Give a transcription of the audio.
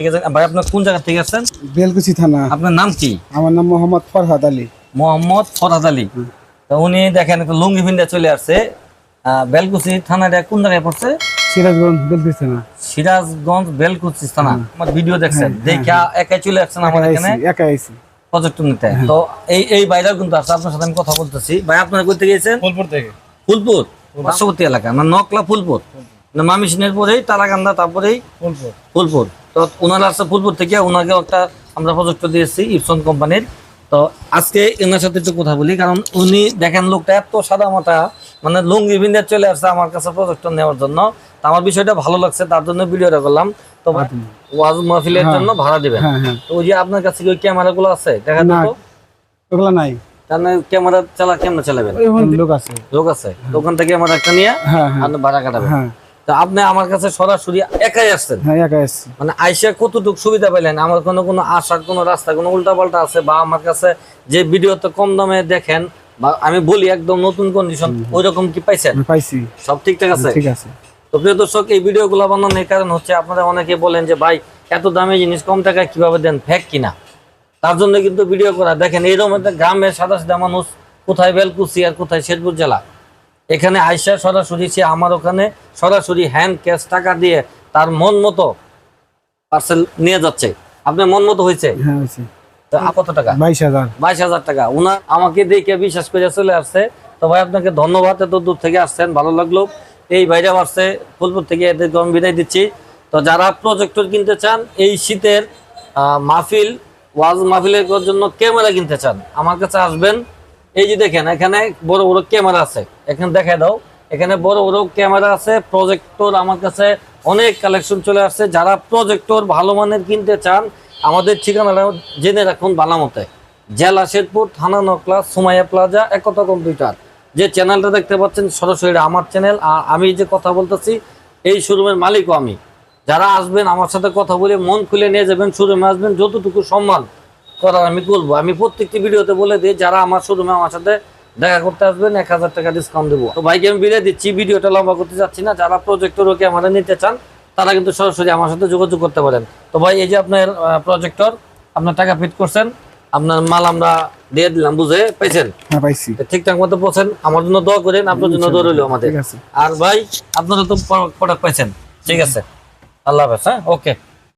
ঠিক আছে ভাই আপনার কোন জায়গা থেকে আসছেন? বেলকুচি থানা। আপনার নাম কি? আমার নাম মোহাম্মদ ফরহাদ আলী। মোহাম্মদ ফরাদ আলী। তো উনি দেখেন একটা লুঙ্গি ভিন্দা চলে আসছে। বেলকুচি থানাটা কোন জায়গায় পড়ছে? সিরাজগঞ্জ বেলকুচি থানা। সিরাজগঞ্জ বেলকুচি থানা। আমার ভিডিও দেখছেন। দেখে একাই চলে আসছেন আমার এখানে? আইছি, একা আইছি। প্রজেক্ট নিতে। তো এই এই বাইরেও কিন্তু আছে আপনার সাথে আমি কথা বলতেছি। ভাই আপনারা করতে গিয়েছেন ফুলপুর থেকে। ফুলপুর? পার্শ্ববর্তী এলাকা। মানে নকলা ফুলপুর? মামিসিনের পরেই তারাকান্দা তারপরেই? ফুলপুর। ফুলপুর। তো ওনারা আসছে ফুলপুর থেকে ওনাকেও একটা আমরা প্রজেক্ট দিয়েছি ইপসন কোম্পানির। তো আজকে এনার সাথে একটু কথা বলি কারণ উনি দেখেন লোকটা এত সাদা মাথা মানে লুঙ্গি বিন্দে চলে আসছে আমার কাছে প্রজেক্ট নেওয়ার জন্য। তো আমার বিষয়টা ভালো লাগছে তার জন্য ভিডিওটা করলাম। তো ওয়াজ মাহফিলের জন্য ভাড়া দিবেন। হ্যাঁ হ্যাঁ। তো ওই যে আপনার কাছে কি ওই ক্যামেরা গুলো আছে? দেখা। তো? ওগুলা নাই। তাহলে ক্যামেরা চালা কেমন চালাবেন? লোক আছে। লোক আছে? দোকান থেকে আমার একটা নিয়ে হ্যাঁ হ্যাঁ। ভাড়া কাটাবেন। হ্যাঁ। তো আপনি আমার কাছে সরাসরি একাই আসছেন? হ্যাঁ একা আসছি। মানে আইসা কতটুকু সুবিধা পেলেন? আমার কোনো কোনো আসার কোনো রাস্তা কোনো উল্টা পাল্টা আছে? বা আমার কাছে যে ভিডিওতে কম দামে দেখেন বা আমি বলি একদম নতুন কন্ডিশন ওই রকম কি পাইছেন? পাইছি। সব ঠিকঠাক আছে? ঠিক আছে। তো প্রিয় দর্শক এই ভিডিওগুলো বানানোর কারণ হচ্ছে আপনারা অনেকে বলেন যে ভাই এত দামে জিনিস কম টাকায় কীভাবে দেন? ফেক কিনা? তার জন্য কিন্তু ভিডিও করা। দেখেন এইরকম একটা গ্রামের সাদা সাদা মানুষ কোথায় বেলকুচি আর কোথায় শেরপুর জেলা? এখানে আইসা সরাসরি সে আমার ওখানে সরাসরি হ্যান্ড ক্যাশ টাকা দিয়ে তার মন মতো পার্সেল নিয়ে যাচ্ছে। আপনার মন মতো হয়েছে? হ্যাঁ কত টাকা? বাইশ হাজার। বাইশ হাজার টাকা। উনার আমাকে দেখে বিশ্বাস করে চলে আসছে। তো ভাই আপনাকে ধন্যবাদ এত দূর থেকে আসছেন ভালো লাগল। এই বাইরে আসছে ফুলপুর থেকে এদেরকে আমি বিদায় দিচ্ছি। তো যারা প্রজেক্টর কিনতে চান এই শীতের মাহফিল ওয়াজ মাহফিলের জন্য ক্যামেরা কিনতে চান আমার কাছে আসবেন। এই যে দেখেন, এখানে বড় বড় ক্যামেরা আছে। এখানে দেখায় দাও। এখানে বড় বড় ক্যামেরা আছে প্রজেক্টর আমার কাছে অনেক কালেকশন চলে আসছে। যারা প্রজেক্টর ভালো মানের কিনতে চান, আমাদের ঠিকানাটা জেনে রাখুন বালামতে। জেলা শেরপুর, থানা নকলা, সুমাইয়া প্লাজা, একতা কম্পিউটার। যে চ্যানেলটা দেখতে পাচ্ছেন, সরাসরি আমার চ্যানেল আর আমি যে কথা বলতেছি, এই শোরুমের মালিকও আমি। যারা আসবেন, আমার সাথে কথা বলে মন খুলে নিয়ে যাবেন, শোরুমে আসবেন, যতটুকু সম্মান করার আমি বলব। আমি প্রত্যেকটি ভিডিওতে বলে দিই যারা আমার শোরুমে আমার সাথে দেখা করতে আসবেন এক হাজার টাকা ডিসকাউন্ট দেবো। তো ভাইকে আমি বিলে দিচ্ছি ভিডিওটা লম্বা করতে চাচ্ছি না। যারা প্রজেক্টর ওকে আমাদের নিতে চান তারা কিন্তু সরাসরি আমার সাথে যোগাযোগ করতে পারেন। তো ভাই এই যে আপনার প্রজেক্টর আপনার টাকা ফিট করছেন আপনার মাল আমরা দিয়ে দিলাম বুঝে? পেয়েছেন হ্যাঁ ঠিকঠাক মতো পৌঁছেন। আমার জন্য দোয়া করেন আপনার জন্য দোয়া রইল আমাদের। আর ভাই আপনারা তো প্রোডাক্ট পাইছেন। ঠিক আছে। আল্লাহ হাফেজ হ্যাঁ? ওকে